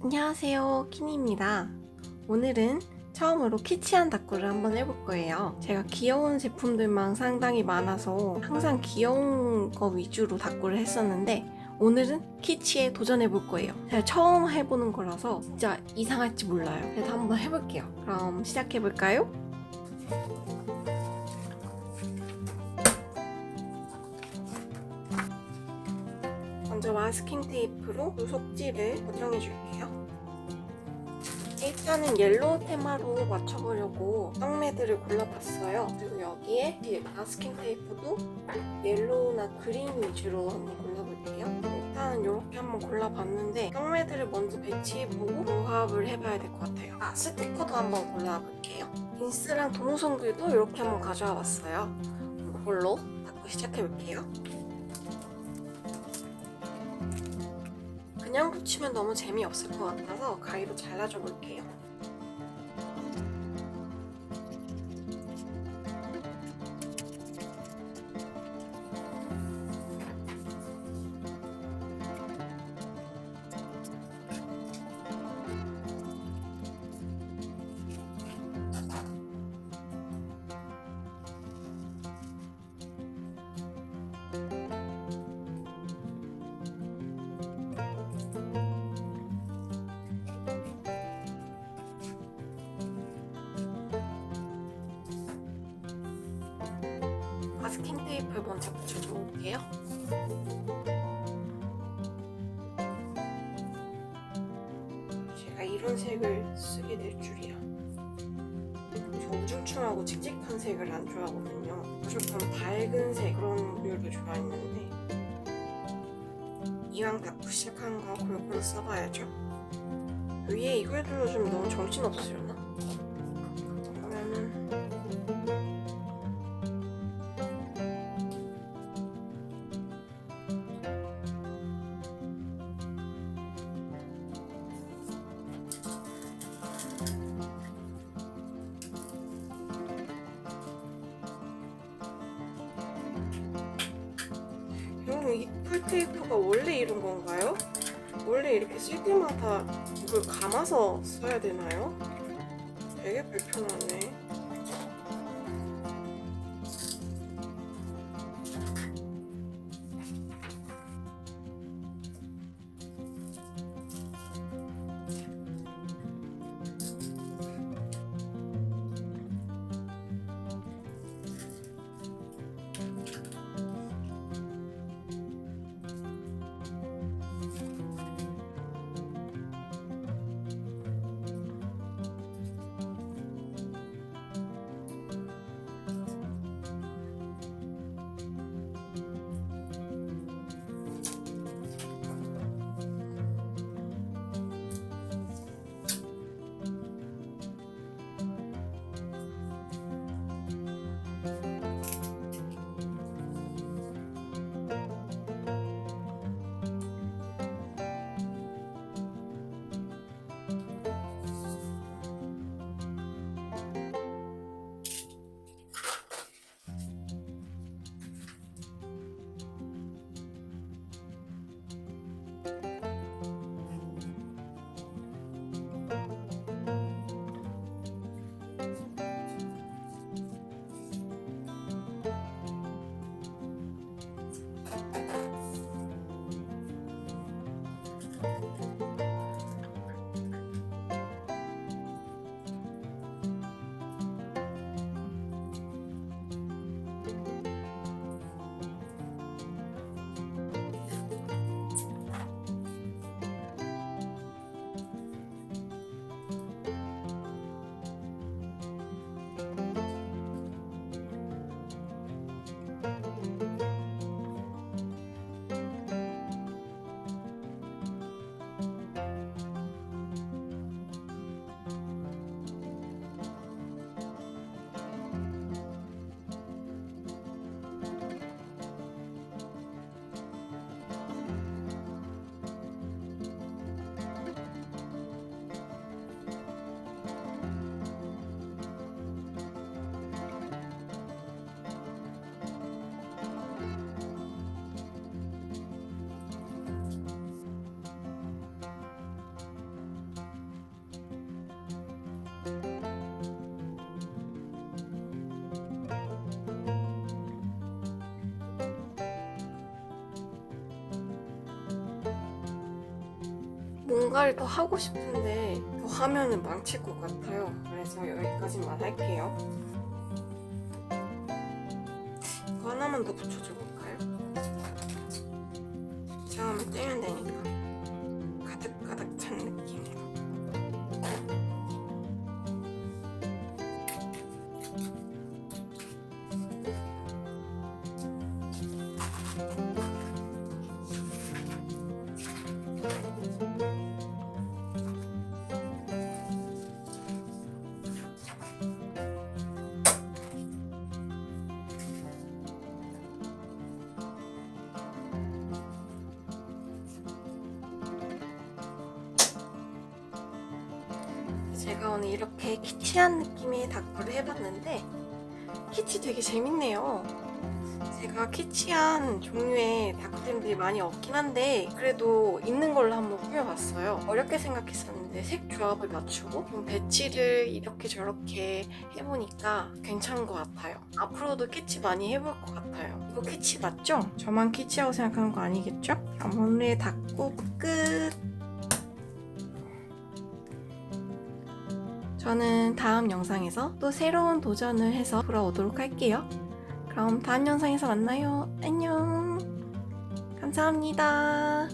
안녕하세요. 키니입니다. 오늘은 처음으로 키치한 다꾸를 한번 해볼 거예요. 제가 귀여운 제품들만 상당히 많아서 항상 귀여운 거 위주로 다꾸를 했었는데 오늘은 키치에 도전해 볼 거예요. 제가 처음 해보는 거라서 진짜 이상할지 몰라요. 그래도 한번 해볼게요. 그럼 시작해 볼까요? 먼저 마스킹 테이프로 이 속지를 고정해 줄게요. 일단은 옐로우 테마로 맞춰보려고 떡매들을 골라봤어요. 그리고 여기에 이 마스킹 테이프도 옐로우나 그린 위주로 한번 골라볼게요. 일단은 이렇게 한번 골라봤는데 떡매들을 먼저 배치해보고 조합을 해봐야 될 것 같아요. 아 스티커도 한번 골라볼게요. 빈스랑 동성글도 이렇게 한번 가져와 봤어요. 그걸로 닦고 시작해볼게요. 그냥 붙이면 너무 재미없을 것 같아서 가위로 잘라줘 볼게요. 마스킹 테이프 먼저 붙여줘 볼게요. 제가 이런 색을 쓰게 될 줄이야. 저 우중충하고 칙칙한 색을 안 좋아하거든요. 무조건 밝은 색 그런 류를 좋아했는데 이왕 닦고 시작한 거 골고루 써봐야죠. 위에 이걸 둘러주면 너무 정신없으려 이 풀테이프가 원래 이런 건가요? 원래 이렇게 쓸 때마다 이걸 감아서 써야 되나요? 되게 불편하네. 뭔가를 더 하고 싶은데 더 하면은 망칠 것 같아요. 그래서 여기까지만 할게요. 이거 하나만 더 붙여줘 볼까요? 처음에 떼면 되니까 가득가득 찬 느낌 제가 오늘 이렇게 키치한 느낌의 닭도를 해봤는데 키치 되게 재밌네요. 제가 키치한 종류의 닭들이 많이 없긴 한데 그래도 있는 걸로 한번 꾸며봤어요. 어렵게 생각했었는데 색 조합을 맞추고 좀 배치를 이렇게 저렇게 해보니까 괜찮은 것 같아요. 앞으로도 키치 많이 해볼 것 같아요. 이거 키치 맞죠? 저만 키치라고 생각하는 거 아니겠죠? 오늘의 닭국 끝! 저는 다음 영상에서 또 새로운 도전을 해서 돌아오도록 할게요. 그럼 다음 영상에서 만나요. 안녕. 감사합니다.